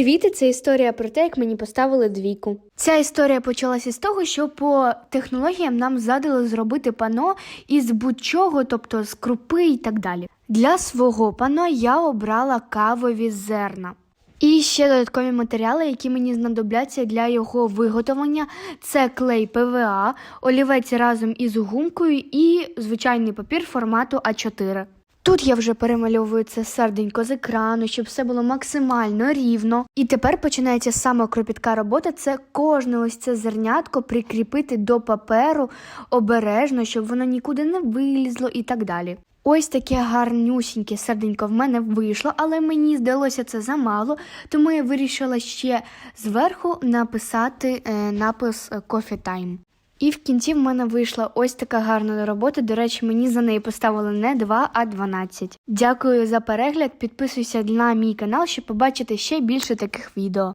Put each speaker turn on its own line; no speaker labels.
Привіт, це історія про те, як мені поставили двійку. Ця історія почалася з того, що по технологіям нам задали зробити пано із будь-чого, тобто з крупи і так далі. Для свого пано я обрала кавові зерна. І ще додаткові матеріали, які мені знадобляться для його виготовлення, це клей ПВА, олівець разом із гумкою і звичайний папір формату А4. Тут я вже перемальовую це серденько з екрану, щоб все було максимально рівно. І тепер починається саме кропітка робота. Це кожне ось це зернятко прикріпити до паперу обережно, щоб воно нікуди не вилізло і так далі. Ось таке гарнюсіньке серденько в мене вийшло, але мені здалося це замало, тому я вирішила ще зверху написати е, напис Coffee Time. І в кінці в мене вийшла ось така гарна робота. До речі, мені за неї поставили не 2, а 12. Дякую за перегляд. Підписуйся на мій канал, щоб побачити ще більше таких відео.